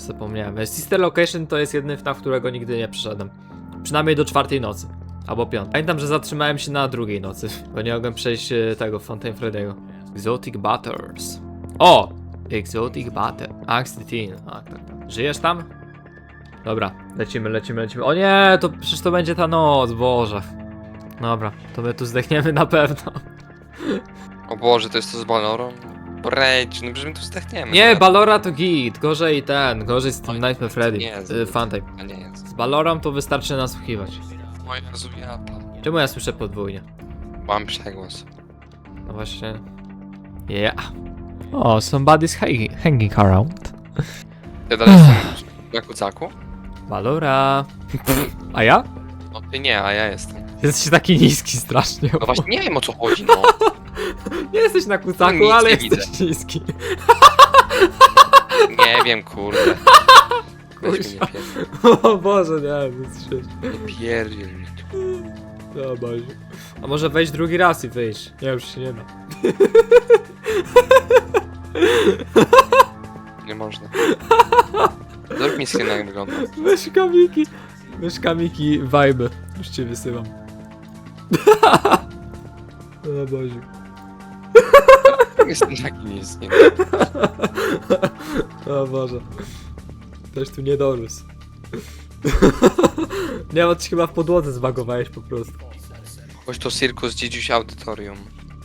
Zapomniałem. Sister Location to jest jedyny FNAF, którego nigdy nie przeszedłem. Przynajmniej do czwartej nocy. Albo piątej. Pamiętam, że zatrzymałem się na drugiej nocy, bo nie mogłem przejść e, tego Fountain Freddy'ego. Exotic Butters. O! Exotic Butter. Axe Teen. Tak, tak, tak. Żyjesz tam? Dobra, lecimy, lecimy, lecimy. O nie, to przecież to będzie ta noc, Boże. Dobra, to my tu zdechniemy na pewno. O Boże, to jest to z Balorą? Rage, no przecież my tu zdechniemy. Nie, no. Balora to git, gorzej ten, gorzej z tym Oj, Nightmare Freddy. nie jest. Y, Funtime. To nie jest. Z Balorą to wystarczy nasłuchiwać. Moja rozwijata. Czemu ja słyszę podwójnie? Mam przegłos. No właśnie. Yeah. Oh, somebody's hanging, hanging around. Ty dalej jesteś na kucaku? Balora. A ja? No ty nie, a ja jestem. Jesteś taki niski strasznie. No właśnie nie wiem o co chodzi, no. Nie jesteś na kucaku, Nic ale nie jesteś niski. Nie wiem, kurde. Weź mnie nie pier- O Boże, nie, to jest śmieszne. nie pierdziel mi tu. No Boże. A może wejść drugi raz i wyjść? Nie, już się nie da. Nie można. Zrób mi skin jak wygląda. Myszka Miki. Myszka Miki vibe. Już cię wysyłam. O Boże. Jestem taki niski. O Boże. Też tu nie dorósł. nie, bo ty chyba w podłodze zbagowałeś po prostu. Chodź to Circus Dzidziuś Audytorium.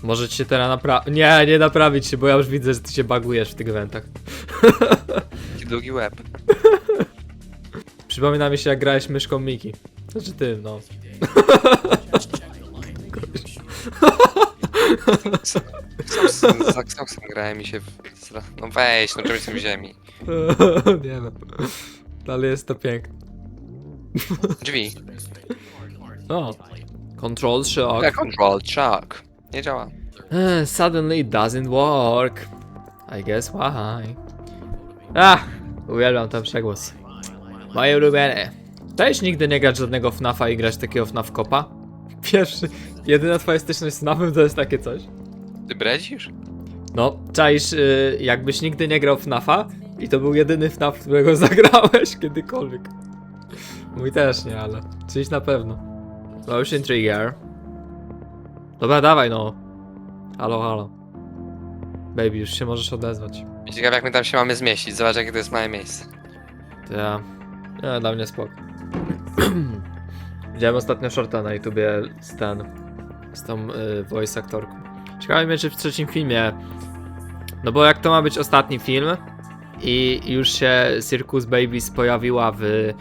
Może ci się teraz naprawić. Nie, nie naprawić się, bo ja już widzę, że ty się bagujesz w tych eventach. Taki długi łeb. Przypomina mi się, jak grałeś myszką Miki. Znaczy ty, no. Z Axoxem grałem i się w... No weź, no czymś jestem w ziemi. nie wiem. Ale jest to piękne. Drzwi. O. Control shock. Jak control, chuck. Nie działa. Eh, Suddenly it doesn't work. I guess why. Ah, uwielbiam ten przegłos. Moje ulubione. Chciałeś nigdy nie grać żadnego FNAFa i grać takiego FNAF kopa? Pierwszy, jedyna twoja styczność z FNAFem to jest takie coś. Ty bredzisz? No, czaisz, y, jakbyś nigdy nie grał FNAFa i to był jedyny FNAF, którego zagrałeś kiedykolwiek. Mój też nie, ale czyś na pewno. Motion trigger. Dobra, dawaj no. Halo, halo. Baby, już się możesz odezwać. Ciekawe jak my tam się mamy zmieścić, zobacz jakie to jest małe miejsce. To ja... Nie, dla mnie spoko. Widziałem ostatnio shorta na YouTubie z ten... z tą y, voice aktorką. Ciekawe mnie, czy w trzecim filmie... No bo jak to ma być ostatni film i już się Circus Babies pojawiła w... Y,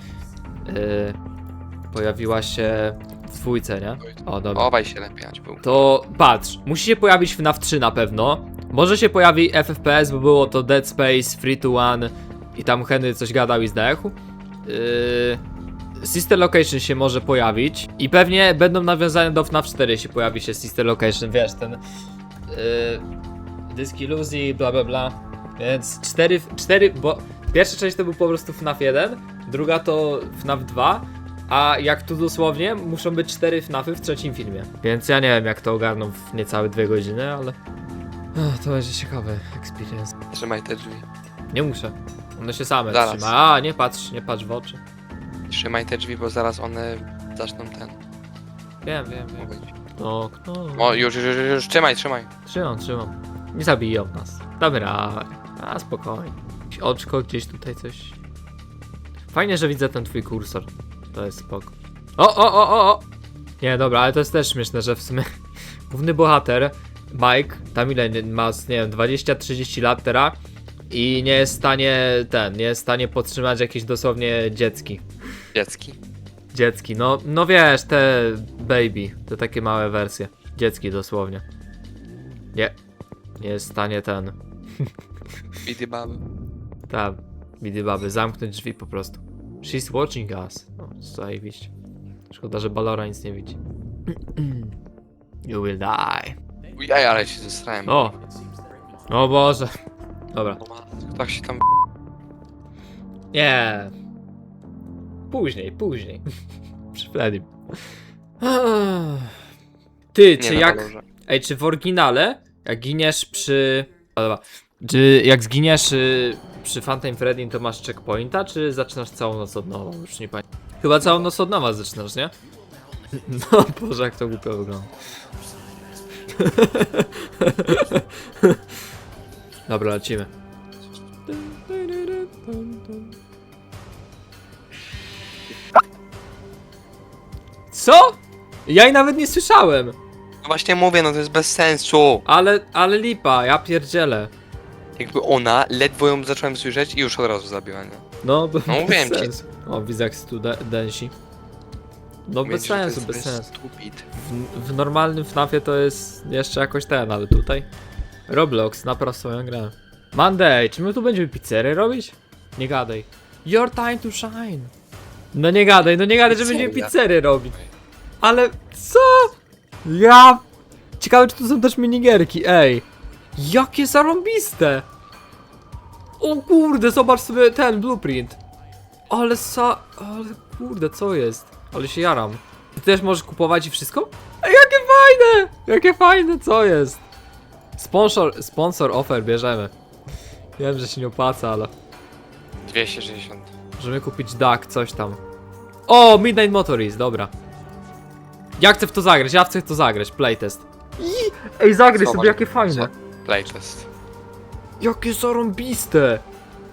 pojawiła się w dwójce, nie? O, dobra. Obaj się lepiej, ać był. To patrz, musi się pojawić FNAF 3 na pewno. Może się pojawi FFPS, bo było to Dead Space, Free to One i tam Henry coś gadał i zdechł. Yy... Sister Location się może pojawić i pewnie będą nawiązania do FNAF 4 jeśli pojawi się Sister Location, wiesz, ten yy... dysk iluzji, bla bla bla. Więc 4, 4, bo pierwsza część to był po prostu FNAF 1, druga to FNAF 2, a jak tu dosłownie, muszą być cztery FNAFy w trzecim filmie. Więc ja nie wiem, jak to ogarną w niecałe dwie godziny, ale. To będzie ciekawy experience. Trzymaj te drzwi. Nie muszę. One się same Zaraz. trzyma. A, nie patrz, nie patrz w oczy. Trzymaj te drzwi, bo zaraz one zaczną ten. Wiem, wiem, wiem. mówić. No, no. O, już, już, już, już, trzymaj, trzymaj. Trzymam, trzymam. Nie zabiją nas. Dobra. A, spokojnie. Jakieś Oczko gdzieś tutaj coś. Fajnie, że widzę ten twój kursor. To jest spoko. O, o, o, o, o! Nie, dobra, ale to jest też śmieszne, że w sumie główny bohater, Mike, tam ile nie- ma, nie wiem, 20-30 lat teraz i nie jest w stanie, ten, nie jest w stanie podtrzymać jakieś dosłownie dziecki. Dziecki. Dziecki, no, no wiesz, te baby, te takie małe wersje. Dziecki dosłownie. Nie, nie jest w stanie ten, Bity baby. ta, bidy baby, zamknąć drzwi po prostu. She's watching us. No, zajebiście. Szkoda, że Balora nic nie widzi. You will die. Ujaj, ale się zesrałem. O! O Boże. Dobra. O matko, Tak się tam... Nie. Później, później. Przy Freddym. Ty, Nie czy na jak... balorze. Ej, czy w oryginale, jak giniesz przy... Dobra. Czy jak zginiesz y, przy Phantom Freddy, to masz checkpointa, czy zaczynasz całą noc od nowa? Już nie pamiętam. Chyba całą noc od nowa zaczynasz, nie? No Boże, jak to głupio wygląda. Dobra, lecimy. Co? Ja jej nawet nie słyszałem. No właśnie mówię, no to jest bez sensu. Ale, ale lipa, ja pierdzielę. Jakby ona, ledwo ją zacząłem słyszeć i już od razu zabiła, nie? No, b- No, mówiłem ci. sensu. O, widzę jak tu de-. No bez Mówię ci, że to sensu, jest bez sensu. Stupid. W, w normalnym FNAFie to jest jeszcze jakoś ten, ale tutaj... Roblox, napraw swoją grę. Monday, czy my tu będziemy pizzerię robić? Nie gadaj. Your time to shine. No nie gadaj, no nie gadaj, że będziemy Pizzeria. pizzerię robić. Ale co? Ja... Ciekawe, czy tu są też minigierki, ej. Jakie zarąbiste. O kurde, zobacz sobie ten blueprint. Ale sa... Ale kurde, co jest? Ale się jaram. Ty też możesz kupować i wszystko? Ej, jakie fajne! Jakie fajne, co jest? Sponsor, sponsor offer bierzemy. Wiem, że się nie opłaca, ale... 260. Możemy kupić duck, coś tam. O, Midnight Motorist, dobra. Ja chcę w to zagrać, ja chcę w to zagrać, playtest. I... Ej, zagraj Zobacz, sobie, jakie fajne. Playtest. Jakie zarąbiste!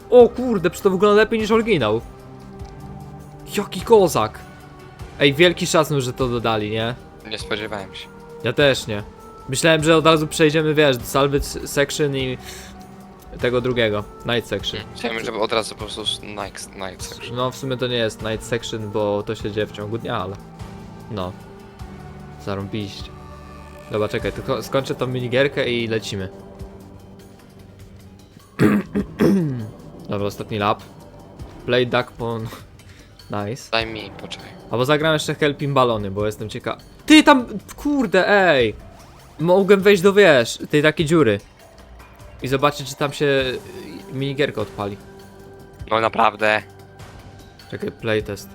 O kurde, przecież to wygląda lepiej niż oryginał. Jaki kozak! Ej, wielki szacun, że to dodali, nie? Nie spodziewałem się. Ja też nie. Myślałem, że od razu przejdziemy, wiesz, do Salvage Section i tego drugiego, Night Section. Chciałem, żeby od razu po prostu Night, night section. No, w sumie to nie jest Night Section, bo to się dzieje w ciągu dnia, ale... No. Zarąbiście. Dobra, czekaj, tylko skończę tą minigierkę i lecimy. Dobra, ostatni lap. Play duck pon... Nice. Daj mi, poczekaj. Albo zagram jeszcze Helping Balony, bo jestem ciekaw. Ty tam, kurde, ej! Mogę wejść do, wiesz, tej takiej dziury. I zobaczyć, czy tam się minigierka odpali. No naprawdę. Czekaj, playtest.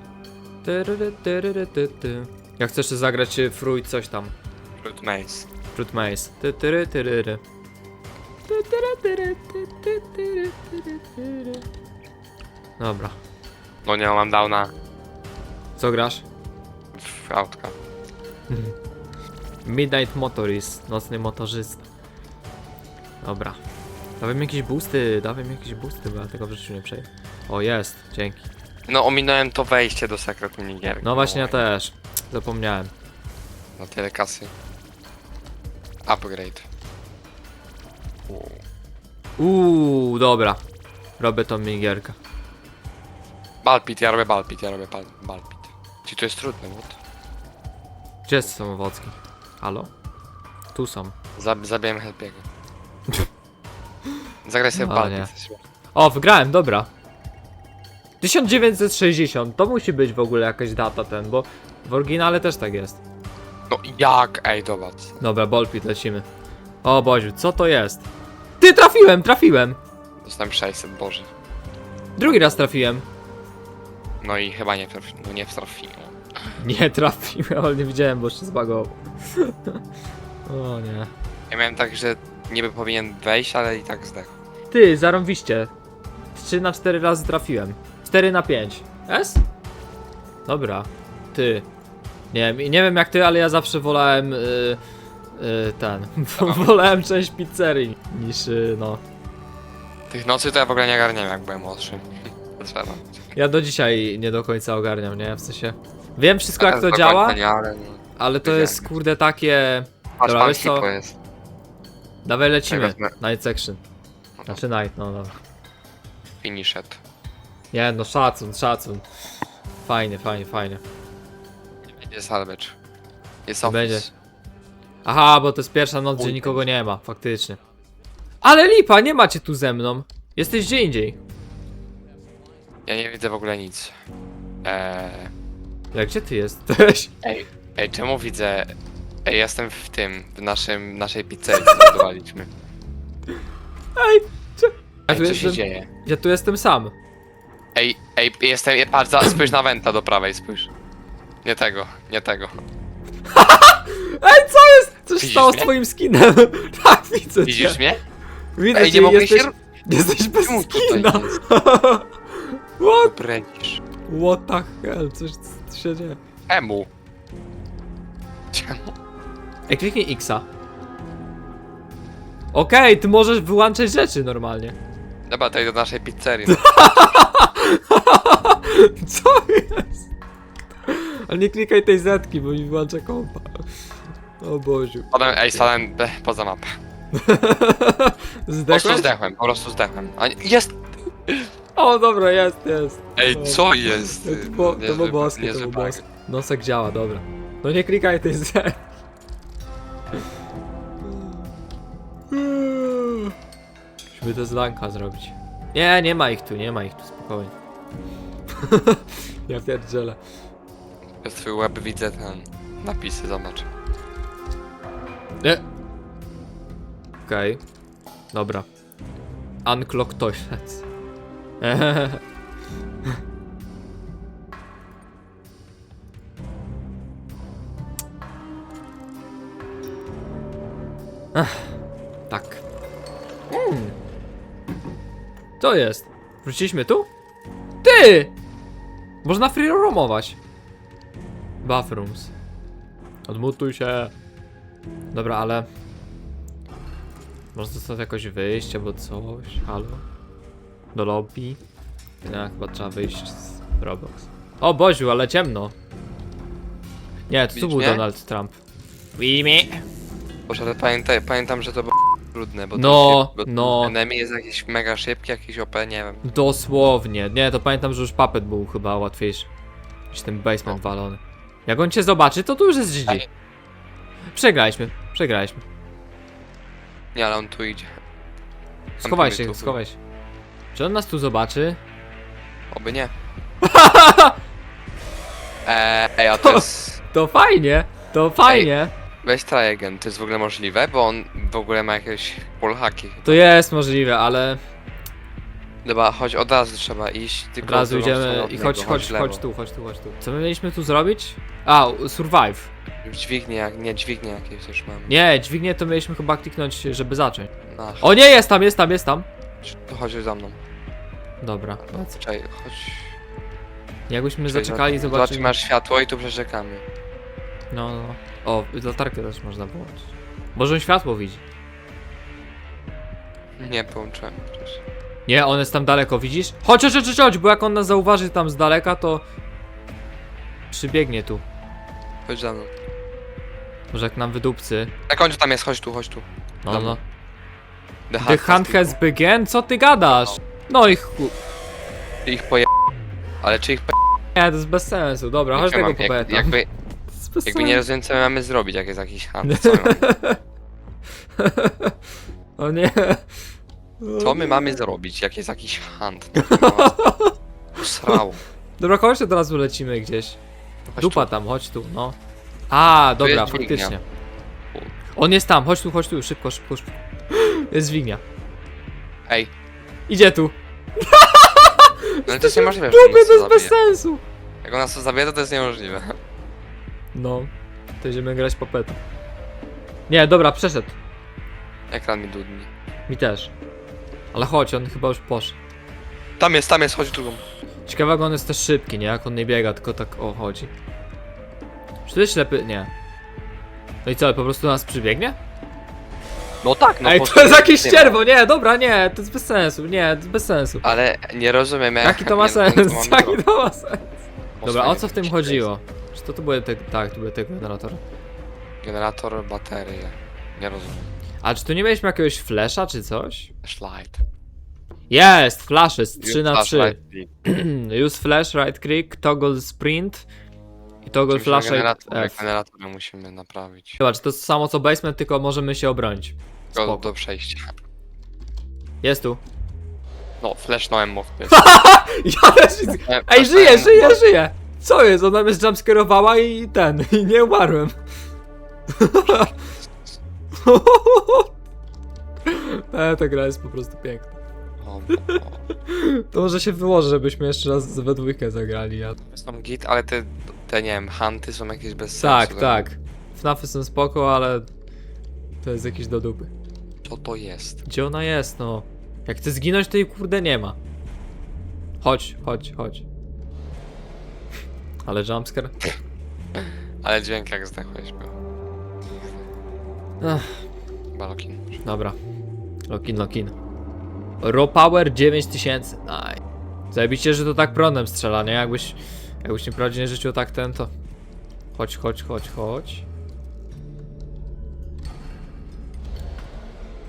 Tyryry, tyryry, ty, ty. Ja chcę jeszcze zagrać y, Fruit coś tam. Fruit Maze. Fruit Maze. Ty, tyry, tyryry. Ty, tyry, tyry, ty, ty, tyry, tyry, tyry. Dobra. No nie, mam downa Co grasz? w autka. Midnight Motorist, nocny motorzysta. Dobra. Dawaj mi jakieś boosty, dawaj mi jakieś boosty, bo ja tego w życiu nie przejdę. O, jest, dzięki. No ominąłem to wejście do sekret minigierki. No właśnie ja też. Zapomniałem. Na tyle kasy. Upgrade. Uuu. Uuu, dobra. Robię tą minigierkę. Balpit, ja robię balpit, ja robię bal balpit. Ci to jest trudne, bo Gdzie są owocki? Halo? Tu są. Zab zabijam Helpiego. Zagraj sobie w No, balpit. O, wygrałem, dobra. 1960, to musi być w ogóle jakaś data ten, bo w oryginale też tak jest. No jak? Ej, zobacz. Dobra, Bolpit, lecimy. O Boziu, co to jest? Ty, trafiłem, trafiłem! Dostałem 600, boże. Drugi raz trafiłem. No i chyba nie trafi, no nie trafiłem. Nie trafiłem, ale nie widziałem, bo się zbagował. o nie. Ja miałem tak, że niby powinien wejść, ale i tak zdechł. Ty, zarąbiście. 3 na 4 razy trafiłem. 4 na 5. S? Dobra. Ty. Nie wiem, nie wiem jak ty, ale ja zawsze wolałem y, y, ten. wolałem część pizzerii niż y, no. Tych nocy to ja w ogóle nie ogarniałem, jak byłem młodszy. Ja do dzisiaj nie do końca ogarniam, nie? W sensie. Wiem wszystko jak to działa, Nie, ale no. ale to jest kurde takie. Patrz, Dobra, pan wiesz co? jest. Dawaj lecimy. wezmę. Night section. Znaczy night, no dobra. Finished. Nie no, szacun, szacun. Fajnie, fajnie, fajnie. Będzie salvage. Jest Nie office. będzie. Aha, bo to jest pierwsza noc, gdzie nikogo nie ma, faktycznie. Ale lipa, nie macie tu ze mną. Jesteś gdzie indziej. Ja nie widzę w ogóle nic. Eee... Jak gdzie ty jesteś? Ej, ej, czemu widzę... Ej, jestem w tym, w naszym, naszej pizzerii, co zbudowaliśmy. Ej, cze- ja Ej, tu co się jestem, dzieje? ja tu jestem sam. Ej, ej, jestem, patrz, za- spójrz na Wenta do prawej, spójrz. Nie tego, nie tego. Ej, co jest? Co się Widzisz stało z mnie? twoim skinem? tak, widzę Widzisz cię. mnie? Widzę Ej, cię, nie mogę jesteś, się... jesteś bez Czemu tutaj skina. jest? What? Brenisz. What the hell? Coś co się dzieje. Czemu? Czemu? Ej, kliknij Xa. Okej, ty możesz wyłączać rzeczy normalnie. Dobra, to idę do naszej pizzerii. Co jest? Ale nie klikaj tej zetki, bo mi wyłącza kompa. O Boziu. Potem, ej, stałem be- poza mapę. Po prostu Zdechłeś? zdechłem, po prostu zdechłem. A nie, jest! O, dobra, jest, jest. Ej, co jest? To było, to było Niezły- boskie, to niezły było bug. boskie. Nosek działa, dobra. No nie klikaj tej zetki. Musimy to z lanka zrobić. Nie, nie ma ich tu, nie ma ich tu, spokojnie. ja pierdzielę. Przez twój łeb widzę ten... Napisy, zobacz. Nie. Okej. Dobra. Unclock toilets. Ech, tak. Mm. Co jest? Wróciliśmy tu? Ty! Można free roamować. Bathrooms. Odmutuj się. Dobra, ale... Można stąd jakoś wyjść albo coś? Halo? Do lobby? Nie, chyba trzeba wyjść z Roblox. O Boziu, ale ciemno. Nie, to tu Widzisz był mnie? Donald Trump. Wimi. Boże, ale pamiętaj, pamiętam, że to było trudne, bo No, to, bo no. Enemy jest jakiś mega szybki, jakiś OP, nie wiem. Dosłownie. Nie, to pamiętam, że już Puppet był chyba łatwiejszy. Niż ten basement walony. Jak on cię zobaczy, to tu już jest GG. Przegraliśmy, przegraliśmy. Nie, ale on tu idzie. Schowaj tu się, był. schowaj się. Czy on nas tu zobaczy? Oby nie. Eee, ej, a to jest... To fajnie, to fajnie. Weź try again, to jest w ogóle możliwe, bo on w ogóle ma jakieś wallhacki. To jest możliwe, ale Dobra, chodź, od razu trzeba iść, od tylko razu drugą idziemy od i niego, chodź, chodź, lewo. chodź tu, chodź tu, chodź tu. Co my mieliśmy tu zrobić? A, survive. Dźwignie, jak, nie, dźwignie jakieś już mam. Nie, dźwignię to mieliśmy chyba kliknąć, żeby zacząć. Nasz. O nie, jest tam, jest tam, jest tam. To chodź za mną. Dobra, Czekaj, chodź. jakbyśmy zaczekali, zobacz, zobaczyli. masz światło i tu przeczekamy. No, no. O, latarkę też można wyłączyć. Może on światło widzi. Nie połączyłem przecież. Nie, on jest tam daleko, widzisz? Chodź, chodź, chodź, chodź, bo jak on nas zauważy tam z daleka, to... Przybiegnie tu. Chodź za mną. Może jak nam wydupcy. Na końcu tam jest, chodź tu, chodź tu. No, no. The, The hunt has begun? Co ty gadasz? No i chu... Ich poje... Ale czy ich poje... Nie, to jest bez sensu. Dobra, chodź tego jak, popetam. jakby, To jakby nie rozumiem co my mamy zrobić, jak jest jakiś hunt. Co my mamy, O nie. co my mamy zrobić, jak jest jakiś? No, Srało. Dobra, chodź, to teraz ulecimy gdzieś. Dupa tu. tam, chodź tu, no. A, dobra, jest dźwignia. faktycznie. On jest tam, chodź tu, chodź tu, szybko, szybko, szybko. Jest dźwignia. Ej, Idzie tu. no ale to jest niemożliwe, że Dupy, nas to jest bez zabije. sensu. Jak on nas to zabije, to to jest niemożliwe. No, to idziemy grać popeta. Nie, dobra, przeszedł. Ekran mi dudni. Mi też. Ale chodź, on chyba już poszedł. Tam jest, tam jest, chodź drugą. Ciekawe, jak on jest też szybki, nie? Jak on nie biega, tylko tak o chodzi. Czy to jest ślepy? Nie. No i co, po prostu do nas przybiegnie? No tak, no Ej, po to jest jakieś nie ma. ścierwo, nie, dobra, nie, to jest bez sensu, nie, to jest bez sensu. Ale nie rozumiem jak... Jaki to ma nie rozumiem, co sens? mamy Jaki to ma sens? Dobra, o co w tym chodziło? Czy to, to były te, tak, to były te generatory. Generator, baterie. Nie rozumiem. A czy tu nie mieliśmy jakiegoś flasha czy coś? Flashlight. Jest, flash jest 3 na 3. Flashlight. Use flash, right click, toggle sprint i toggle Musimy flash generator, F. Musimy naprawić. Zobacz, to jest samo co basement, tylko możemy się obronić. Go Spoko. do przejścia. Jest tu. No, flashnąłem mu w pysk. Ja też... Ej, żyję, żyję, żyję! Co jest? Ona mnie jumpscarowała i ten, i nie umarłem. E, ta gra jest po prostu piękna. O. To może się wyłoży, żebyśmy jeszcze raz we dwójkę zagrali. Ja... Są git, ale te, te nie wiem, hunty są jakieś bez Tak, sensu. tak. FNAFy są spoko, ale to jest jakiś do dupy. Co to jest? Gdzie ona jest, no? Jak chce zginąć, to jej kurde nie ma. Chodź, chodź, chodź. Ale jumpscare? Ale dźwięk jak zdechłeś był. Ach, Balokin. dobra. Lokin, lokin. Raw power 9000. Aj. Zajebiście, że to tak prądem strzela, nie? Jakbyś, jakbyś nie w prawdziwym życiu tak ten, to... Chodź, chodź, chodź, chodź.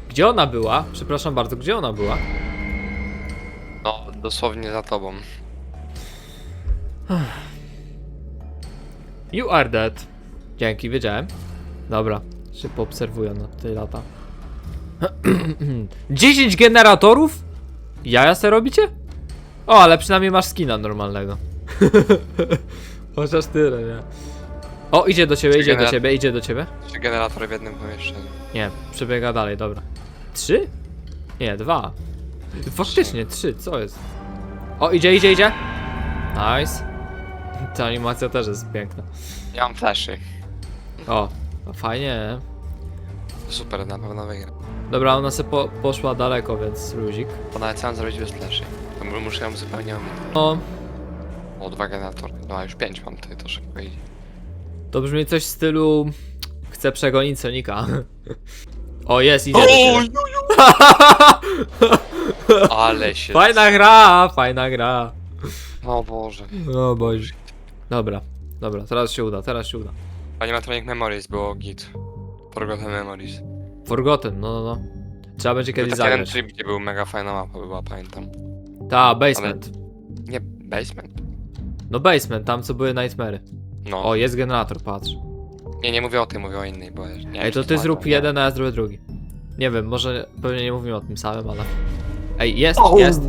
Gdzie ona była? Przepraszam bardzo, gdzie ona była? No, dosłownie za tobą. You are dead. Dzięki, wiedziałem. Dobra, się poobserwuję na tej lata. 10 generatorów? Jaja se robicie? O, ale przynajmniej masz skina normalnego. Chociaż tyle, nie? O, idzie do ciebie, idzie do Genera- ciebie, idzie do ciebie. Trzy generatory w jednym pomieszczeniu. Nie, przebiega dalej, dobra. Trzy? Nie, dwa. Faktycznie, trzy, co jest? O, idzie, idzie, idzie. Nice. Ta animacja też jest piękna. Ja mam flashy. O, no fajnie. Super, na pewno wygra. Dobra, ona se po, poszła daleko, więc luzik. Bo nawet sam zrobić bez flashy. To mu- muszę ją zupełnie ominąć. No, O, dwa generatory. No, a już pięć mam tutaj, to szybko idzie. to brzmi coś w stylu... Chcę przegonić Sonika. O, jest, idzie do ciebie. Ale się... Fajna gra, fajna gra. O Boże. O Boże. Dobra, dobra, teraz się uda, teraz się uda. Animatronic Memories było git. Forgotten Memories. Forgotten, no, no, no. Trzeba będzie Był kiedyś taki jeden zagrać. trip, gdzie był mega fajna mapa, była, pamiętam. Ta, basement. Nie, basement? No basement, tam co były nightmary. No. O, jest generator, patrz. Nie, nie mówię o tym, mówię o innej, bo... Nie, Ej, to ty zrób jeden, a ja zrobię drugi. Nie wiem, może pewnie nie mówimy o tym samym, ale... Ej, jest, jest.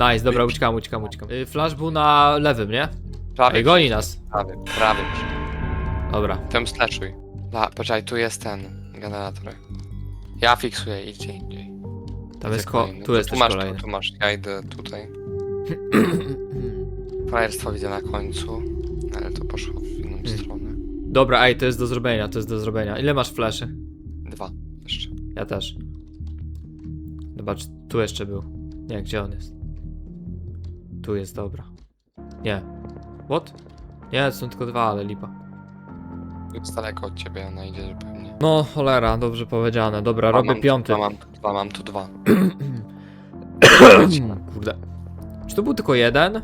Nice, dobra, uciekam, uciekam, uciekam. Y, Flash był na lewym, nie? Prawie, Ej, goni nas. prawie, prawie. Dobra. Tym slashuj. Da, poczekaj, tu jest ten generator. Ja fiksuję, idźcie indziej. Tam jest ko... kolejny. Tu jest też masz, kolejny. Tu, tu masz, ja idę tutaj. Frajerstwo widzę na końcu, ale to poszło w inną Hmm. stronę. Dobra, ej, to jest do zrobienia, to jest do zrobienia. Ile masz fleszy? Dwa jeszcze. Ja też. Zobacz, tu jeszcze był. Nie, gdzie on jest? Tu jest, dobra. Nie. What? Nie, są tylko dwa, ale lipa. Jest daleko od ciebie, ona idzie zupełnie. No, cholera, dobrze powiedziane. Dobra, Dwa robię mam, piąty. Dwa mam, dwa mam tu dwa. Kurde. Czy to był tylko jeden?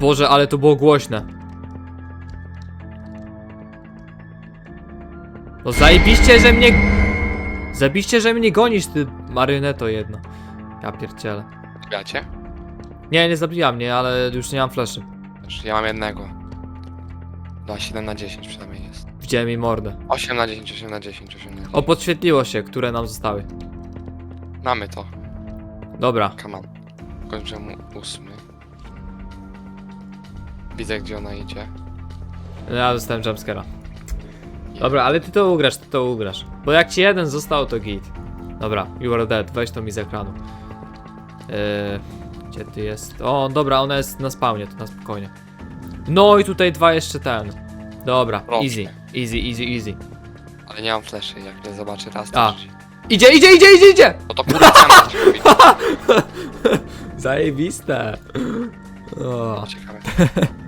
Boże, ale to było głośne. No zajebiście, że mnie... Zajebiście, że mnie gonisz, ty marioneto jedna. Ja pierdzielę. Gacie? Nie, nie zabija mnie, ale już nie mam fleszy. Też Ja mam jednego. No, 7 na 10 przynajmniej jest. Widziałem jej mordę. 8 na 10, 8 na 10, 8 na 10. O, podświetliło się, które nam zostały. Mamy to. Dobra. Come on. Kończę mu ósmy. Widzę gdzie ona idzie. Ja dostałem jumpscare'a. Dobra, ale ty to ugrasz, ty to ugrasz. Bo jak ci jeden został, to git. Dobra, you are dead, weź to mi z ekranu. Yy, gdzie ty jest? O, dobra, ona jest na spawnie, to na spokojnie. No i tutaj dwa jeszcze ten. Dobra, Proszę. easy, easy, easy, easy. Ale nie mam fleszy, jak nie zobaczy raz to A. Idzie, idzie, idzie, idzie, idzie! No to kurwa robi. Zajebiste. O, Ciekawe.